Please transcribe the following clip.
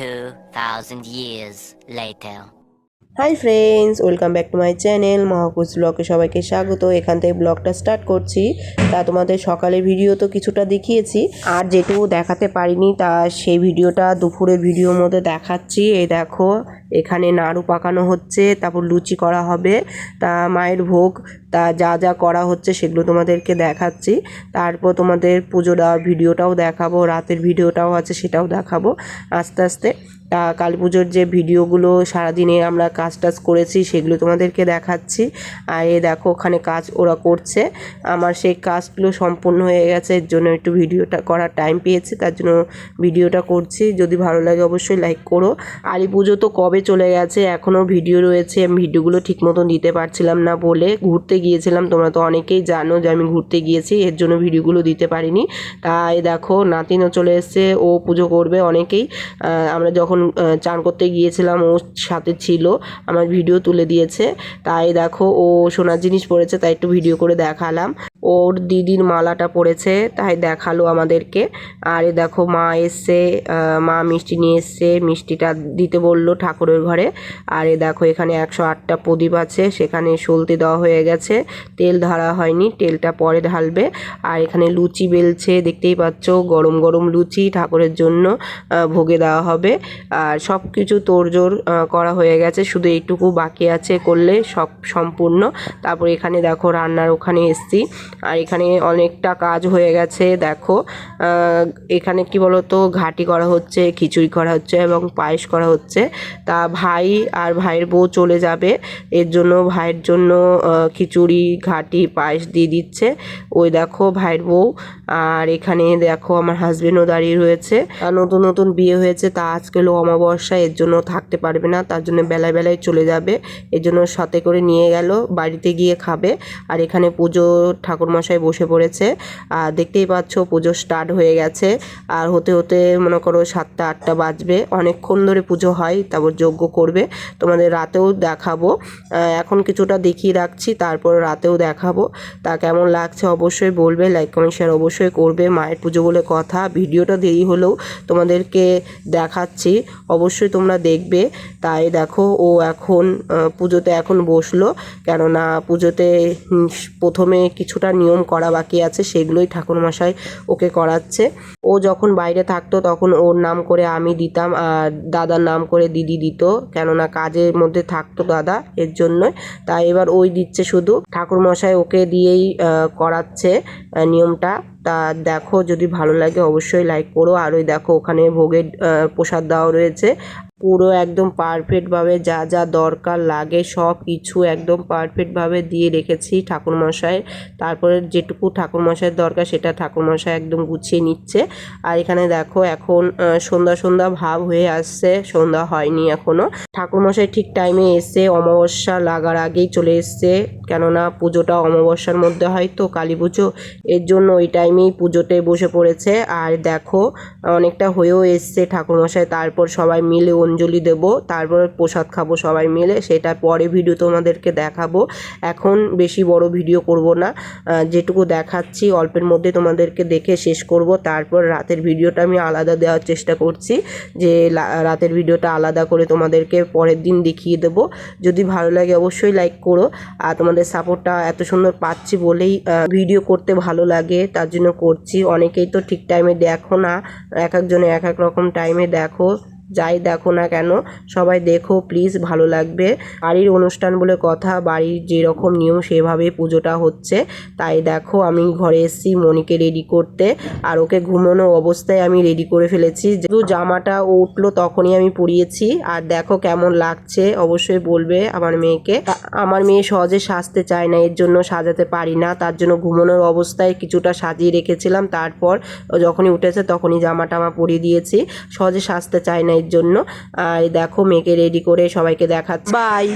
2,000 years later. Hi friends welcome back to my channel Mahakush ব্লগে সবাইকে স্বাগত। এখান থেকে ব্লগটা স্টার্ট করছি। তা তোমাদের সকালের ভিডিও তো কিছুটা দেখিয়েছি। আর যেটুকু দেখাতে পারিনি তা সেই ভিডিওটা দুপুরের ভিডিওর মধ্যে দেখাচ্ছি। এই দেখো এখানে নাড়ু পাকানো হচ্ছে, তারপর লুচি করা হবে, তা মায়ের ভোগ, তা যা যা করা হচ্ছে সেগুলো তোমাদেরকে দেখাচ্ছি। তারপর তোমাদের পুজো দেওয়ার ভিডিওটাও দেখাবো, রাতের ভিডিওটাও আছে সেটাও দেখাবো। আস্তে আস্তে কালী পুজোর যে ভিডিওগুলো সারাদিনে আমরা কাজ টাজ করেছি, সেগুলো তোমাদেরকে দেখাচ্ছি। আর এ দেখো, ওখানে কাজ ওরা করছে। আমার সেই কাজগুলো সম্পূর্ণ হয়ে গেছে, এর জন্য একটু ভিডিওটা করার টাইম পেয়েছি, তার জন্য ভিডিওটা করছি। যদি ভালো লাগে অবশ্যই লাইক করো। কালী পুজো তো কবে চলে গেছে, এখনও ভিডিও রয়েছে, আমি ভিডিওগুলো ঠিক মতন দিতে পারছিলাম না বলে ঘুরতে গিয়েছিলাম। তোমরা তো অনেকেই জানো যে আমি ঘুরতে গিয়েছি, এর জন্য ভিডিওগুলো দিতে পারিনি। তাই দেখো, নাতিনও চলে এসছে, ও পুজো করবে অনেকেই। আমরা যখন চান করতে গিয়েছিলাম, ও সাথে ছিল, আমার ভিডিও তুলে দিয়েছে। তাই দেখো, ও সোনার জিনিস পড়েছে, তাই একটু ভিডিও করে দেখালাম। ওর দিদির মালাটা পড়েছে, তাই দেখাল আমাদেরকে। আর এ দেখো, মা এসছে মা মিষ্টি নিয়ে এসছে, মিষ্টিটা দিতে বলল ঠাকুরের ঘরে। আর এ দেখো, এখানে একশো আটটা প্রদীপ আছে, সেখানে সলতে দেওয়া হয়ে গেছে। তেল ঢালা হয়নি, তেলটা পরে ঢালবে। আর এখানে লুচি বেলছে, দেখতেই পাচ্ছ, গরম গরম লুচি ঠাকুরের জন্য ভোগে দেওয়া হবে। আর সব কিছু তোড়জোড় করা হয়ে গেছে, শুধু এইটুকু বাকি আছে করলে সব সম্পূর্ণ। তারপর এখানে দেখো, রান্নার ওখানে এসছি। আর এখানে অনেকটা কাজ হয়ে গেছে, দেখো। এখানে কি বলতো, ঘাটি করা হচ্ছে, খিচুড়ি করা হচ্ছে এবং পায়েস করা হচ্ছে। তা ভাই আর ভাইয়ের বউ চলে যাবে, এর জন্য ভাইয়ের জন্য খিচুড়ি, ঘাটি, পায়েস দিয়ে দিচ্ছে। ওই দেখো ভাইয়ের বউ, আর এখানে দেখো আমার হাজবেন্ডও দাঁড়িয়ে রয়েছে। নতুন নতুন বিয়ে হয়েছে, তা আজকে হলো অমাবস্যা, এর জন্য থাকতে পারবে না, তার জন্য বেলায় বেলায় চলে যাবে। এর জন্য সাথে করে নিয়ে গেল, বাড়িতে গিয়ে খাবে। আর এখানে পুজো ঠাকুরমশাই বসে পড়েছে। আর দেখতেই পাচ্ছ পুজো স্টার্ট হয়ে গেছে। আর হতে হতে মনে করো সাতটা, আটটা বাজবে। অনেকক্ষণ ধরে পুজো হয়, তারপর যজ্ঞ করবে। তোমাদের রাতেও দেখাবো। এখন কিছুটা দেখিয়ে রাখছি, তারপর রাতেও দেখাবো। তা কেমন লাগছে অবশ্যই বলবে লাইক কমেন্ট শেয়ার অবশ্যই করবে। মায়ের পুজো বলে কথা। ভিডিওটা দেরি হলেও তোমাদেরকে দেখাচ্ছি। অবশ্যই তোমরা দেখবে। তাই দেখো, ও এখন পুজোতে এখন বসল। কেননা পুজোতে প্রথমে কিছুটা নিয়ম করা বাকি আছে, সেগুলোই ঠাকুরমশাই ওকে করাচ্ছে। ও যখন বাইরে থাকতো তখন ওর নাম করে আমি দিতাম আর দাদার নাম করে দিদি দিত, কেননা কাজের মধ্যে থাকতো দাদা এর জন্যই। তাই এবার ওই দিচ্ছে শুধু। ঠাকুরমশাই ওকে দিয়েই করাচ্ছে নিয়মটা। তা দেখো, যদি ভালো লাগে অবশ্যই লাইক করো। আর ওই দেখো, ওখানে ভোগের প্রসাদ দেওয়া রয়েছে। পুরো একদম পারফেক্টভাবে যা যা দরকার লাগে, সব কিছু একদম পারফেক্টভাবে দিয়ে রেখেছি ঠাকুরমশাই। তারপরে যেটুকু ঠাকুরমশাইয়ের দরকার, সেটা ঠাকুরমশাই একদম গুছিয়ে নিচ্ছে। আর এখানে দেখো, এখন সন্ধ্যা সন্ধ্যা ভাব হয়ে আসছে, সন্ধ্যা হয়নি এখনও ঠাকুরমশাই ঠিক টাইমে এসে অমাবস্যা লাগার আগেই চলে এসছে। কেননা পুজোটা অমাবস্যার মধ্যে হয় তো, কালী পুজো। এর জন্য ওই টাইমেই পুজোতে বসে পড়েছে। আর দেখো, অনেকটা হয়েও এসছে ঠাকুরমশাই। তারপর সবাই মিলে অঞ্জলি দেব, তারপর প্রসাদ খাব সবাই মিলে। সেটা পরে ভিডিও তোমাদেরকে দেখাবো। এখন বেশি বড় ভিডিও করব না। যেটুকু দেখাচ্ছি, অল্পের মধ্যে তোমাদেরকে দেখে শেষ করব। তারপর রাতের ভিডিওটা আমি আলাদা দেওয়ার চেষ্টা করছি, যে রাতের ভিডিওটা আলাদা করে তোমাদেরকে পরের দিন দেখিয়ে দেব। যদি ভালো লাগে অবশ্যই লাইক করো। আর তোমাদের সাপোর্টটা এত সুন্দর পাচ্ছি বলেই ভিডিও করতে ভালো লাগে। তার জন্য করছি। অনেকেই তো ঠিক টাইমে দেখো না। এক একজনে এক এক রকম টাইমে দেখো। যাই দেখো না কেন, সবাই দেখো প্লিজ ভালো লাগবে। বাড়ির অনুষ্ঠান বলে কথা, বাড়ির যেরকম নিয়ম সেভাবে পুজোটা হচ্ছে। তাই দেখো আমি ঘরে এসেছি মনিকে রেডি করতে, আর ওকে ঘুমানো অবস্থায় আমি রেডি করে ফেলেছি। যেহেতু জামাটা উঠল তখনই আমি পরিয়েছি। আর দেখো কেমন লাগছে, অবশ্যই বলবে আমার মেয়েকে। আমার মেয়ে সহজে সাজতে চায় না, এর জন্য সাজাতে পারি না। তার জন্য ঘুমানোর অবস্থায় কিছুটা সাজিয়ে রেখেছিলাম। তারপর যখনই উঠেছে তখনই জামাটা আমার পরিয়ে দিয়েছি। সহজে সাজতে চায় না জন্য। আর দেখো মেয়েকে রেডি করে সবাইকে দেখাচ্ছি। বাই